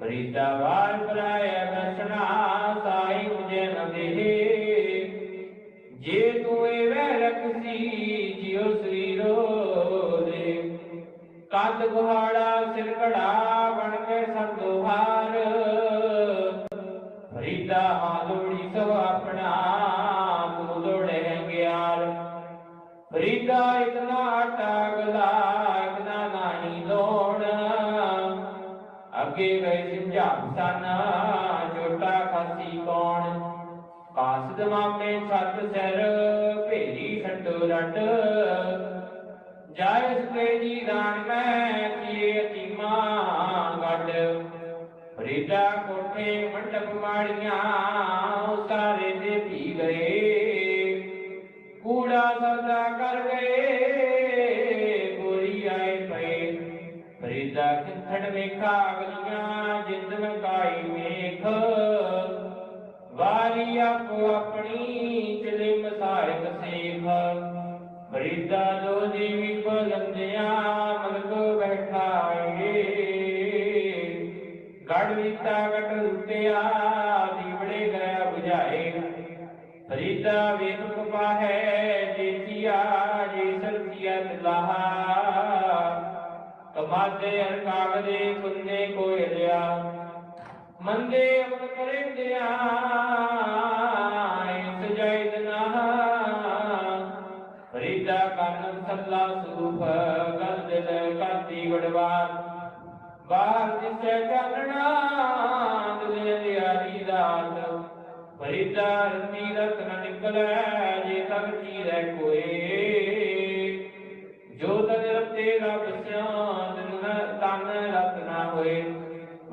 ਫਰੀਦਾ ਵਾਰ ਪਰਾਇ ਬਸਣਾ ਸਾਈ ਮੁਝੇ ਨ ਜੇ ਤੂੰ ਏ ਰਖਸੀ, ਜਿਉ ਸਰੀਰੋ ਦੇ ਕੱਦ ਗੁਹਾੜਾ, ਸਿਰ ਕੜਾ ਬਣ ਕੇ ਸੰਦੋਹਾਰ ਫਰੀਦਾ ਹਾਲੋੜੀ ਅੱਗੇ ਗਏ ਸਿੰਝਾ ਸਨ ਛੋਟਾ ਖਾਸੀ ਕੌਣ? ਕਾਸਦ ਮਾਮੇ ਛੱਤ ਸਿਰ, ਭੇਰੀ ਛੱਡੋ ਰੱਡ ਜਾਇ ਸਕੇ ਜੀ ਦਾਨ ਮੈਂ ਕੀਏ ਅਤੀਮਾ ਗੱਡ ਫਰੀਦਾ ਕੋਠੇ ਮੰਡਪ ਮਾੜੀਆਂ ਸਾਰੇ ਦੇ ਪੀ ਗਏ ਕੂੜਾ ਸੌਦਾ ਫਰੀਦਾ ਕਿੰਥੜ ਵੇਖਾ ਗਲੀਆਂ ਜਿੰਦ ਮਕਾਈ ਵੇਖ। ਵਾਰੀ ਆਪੋ ਆਪਣੀ ਚਲੇ ਮਸਾਇਕ ਸੇਖ। ਫਰੀਦਾ ਦੋ ਜੀਵੀ ਬਲੰਦਿਆਂ, ਮਲਕ ਬੈਠਾਏ ਗੜ ਵੀਤਾ ਗਟ ਲੁੱਟਿਆ, ਦੀਵੜੇ ਗਿਆ 부ਝਾਏ ਫਰੀਦਾ ਵੇਖ ਕਪਾ ਹੈ ਜੀਤੀਆ ਜੀ ਸਰਤੀਆ ਤਲਾਹਾ। ਕਮਾਦੇ ਹਰ ਕਾਗਦੇ ਕੁੰਨੇ ਕੋਇ ਲਿਆ ਮੰਦੇ ਅਮਨ ਕਰਿੰਦਿਆ ਸਜਾਇਦ ਨਾ ਫਰੀਦਾ ਕੰਨ ਸੱਲਾ ਸੂਫ, ਗਲ ਦਿਲ ਕਾਤੀ ਵਡਵਾਰ ਬਾਹਰ ਦਿਸੇ ਚਾਨਣਾ, ਦਿਲੇ ਦਿਆਰੀ ਰਾਤ। ਫਰੀਦਾ ਰਤੀ ਰਤਨ ਨਿਕਲੈ, ਜੇ ਤਕ ਚੀਰੈ ਕੋਏ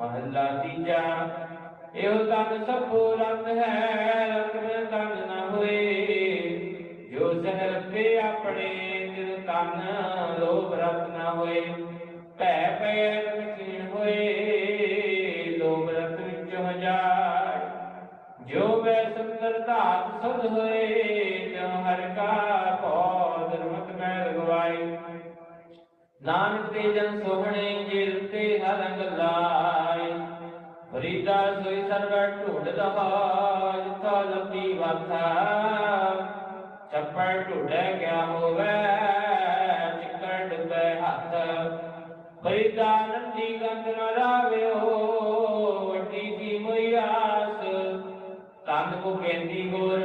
ਮਹੱਲਾ ਤੀਜਾ, ਇਹੋ ਤਨ ਸਭੋ ਰਤ ਹੈ ਰਤਨ ਤਨ ਨਾ ਹੋਏ। ਜੋ ਸਹਿ ਰਤੇ ਆਪਣੇ ਦਿਨ ਤਨ, ਲੋਭ ਰਤ ਨਾ ਹੋਏ। ਭੈ ਪੈ ਨਕੀਣ ਹੋਏ, ਲੋਭ ਰਤ ਵਿੱਚ ਹਜ਼ਾਰ। ਜੋ ਮੈਂ ਸੁੰਦਰ ਧਾਤ ਸਦ ਹੋਏ ਨਾਨਕ ਤੇ ਜਨ ਸੋਹਣੇ ਜੇ ਰਤੇ ਹਰ ਫਰੀਦਾ ਸੋਈ ਸਰਵ ਢੂੰਡਦਾ ਜਿਥਾ ਲੱਭੀ ਵਾਥਾ ਚੱਪੜ ਢੂੰਡੈ ਗਿਆ ਹੋਵੇ, ਚਿੱਕੜ ਡੁੱਬੇ ਹੱਥ। ਫਰੀਦਾ ਨੰਦੀ ਗੰਧ ਨ ਰਾਵਿਓ ਵੱਡੀ ਕੀ ਮੁਈ ਤਨ ਕੋ ਕਹਿੰਦੀ ਗੋਰ